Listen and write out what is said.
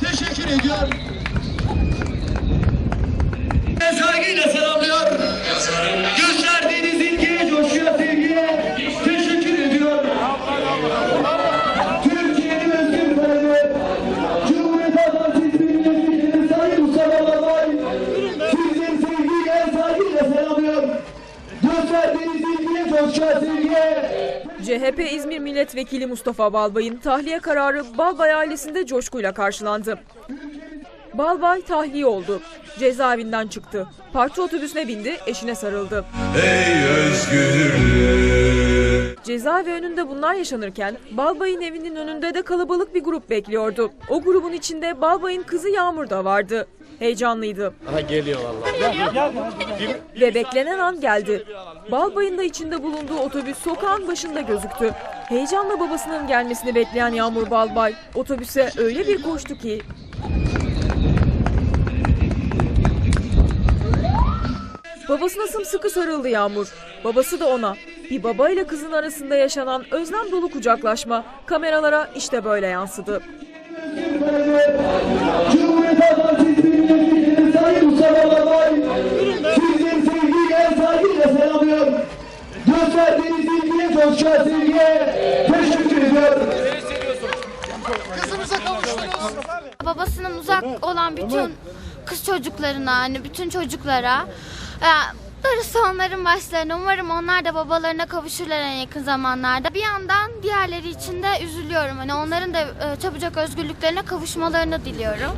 teşekkür ediyor. Ve CHP İzmir Milletvekili Mustafa Balbay'ın tahliye kararı Balbay ailesinde coşkuyla karşılandı. Balbay tahliye oldu. Cezaevinden çıktı. Parti otobüsüne bindi, eşine sarıldı. Ey özgürlük Cezaevi önünde bunlar yaşanırken Balbay'ın evinin önünde de kalabalık bir grup bekliyordu. O grubun içinde Balbay'ın kızı Yağmur da vardı. Heyecanlıydı. Aha geliyor vallahi. Ve beklenen an geldi. Balbay'ın da içinde bulunduğu otobüs sokağın başında gözüktü. Heyecanla babasının gelmesini bekleyen Yağmur Balbay otobüse öyle bir koştu ki Babasına sımsıkı sarıldı Yağmur. Babası da ona. Bir baba ile kızın arasında yaşanan özlem dolu kucaklaşma kameralara işte böyle yansıdı. Sevgiyle, saygıyla. Gösterdiğiniz ilgiye, coşkuya, sevgiye teşekkür babasından uzak olan bütün kız çocuklarına, hani bütün çocuklara e, darısı onların başlarına. Umarım onlar da babalarına kavuşurlar en yakın zamanlarda. Bir yandan diğerleri için de üzülüyorum. Hani onların da e, çabucak özgürlüklerine kavuşmalarını diliyorum.